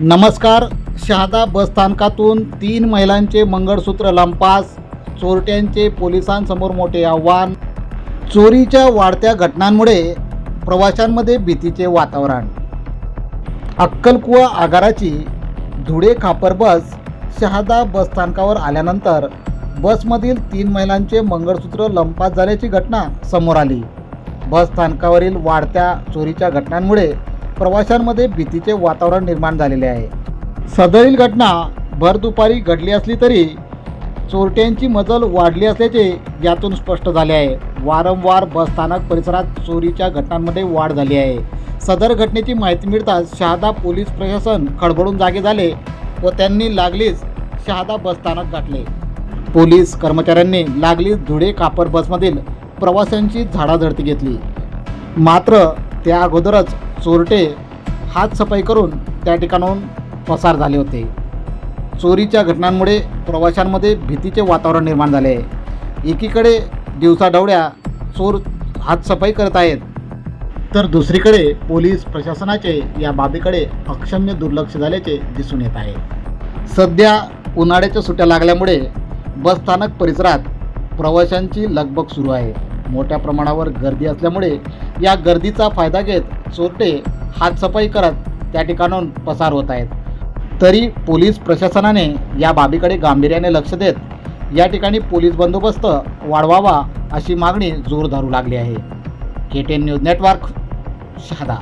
नमस्कार शहादा बसस्थानकातून तीन महिलांचे मंगळसूत्र लंपास चोरट्यांचे पोलिसांसमोर मोठे आव्हान. चोरीच्या वाढत्या घटनांमुळे प्रवाशांमध्ये भीतीचे वातावरण. अक्कलकुवा आगाराची धुळे खापर बस शहादा बसस्थानकावर आल्यानंतर बसमधील तीन महिलांचे मंगळसूत्र लंपास झाल्याची घटना समोर आली. बसस्थानकावरील वाढत्या चोरीच्या घटनांमुळे प्रवाशांमध्ये भीतीचे वातावरण निर्माण झालेले आहे. सदरील घटना भर दुपारी घडली असली तरी चोरट्यांची मजल वाढली असल्याचे यातून स्पष्ट झाले आहे. वारंवार बसस्थानक परिसरात चोरीच्या घटनांमध्ये वाढ झाली आहे. सदर घटनेची माहिती मिळताच शहादा पोलीस प्रशासन खडबडून जागे झाले व त्यांनी लागलीच शहादा बसस्थानक गाठले. पोलीस कर्मचाऱ्यांनी लागलीच धुळे कापर बसमधील प्रवाशांची झाडाझडती घेतली. मात्र त्या अगोदरच चोरटे हात सफाई करून त्या ठिकाणाहून पसार झाले होते. चोरीच्या घटनांमुळे प्रवाशांमध्ये भीतीचे वातावरण निर्माण झाले. आहे एकीकडे दिवसाढवळ्या चोर हातसफाई करत आहेत तर दुसरीकडे पोलीस प्रशासनाचे या बाबीकडे अक्षम्य दुर्लक्ष झाल्याचे दिसून येत आहे. सध्या उन्हाळ्याच्या सुट्ट्या लागल्यामुळे बसस्थानक परिसरात प्रवाशांची लगबग सुरू आहे. मोठ्या प्रमाणावर गर्दी असल्यामुळे या गर्दीचा फायदा घेत चोरटे हातसफाई करत त्या ठिकाणाहून पसार होत आहेत. तरी पोलीस प्रशासनाने या बाबीकडे गांभीर्याने लक्ष देत या ठिकाणी पोलीस बंदोबस्त वाढवावा अशी मागणी जोर धरू लागली आहे. K ten news network Shahada.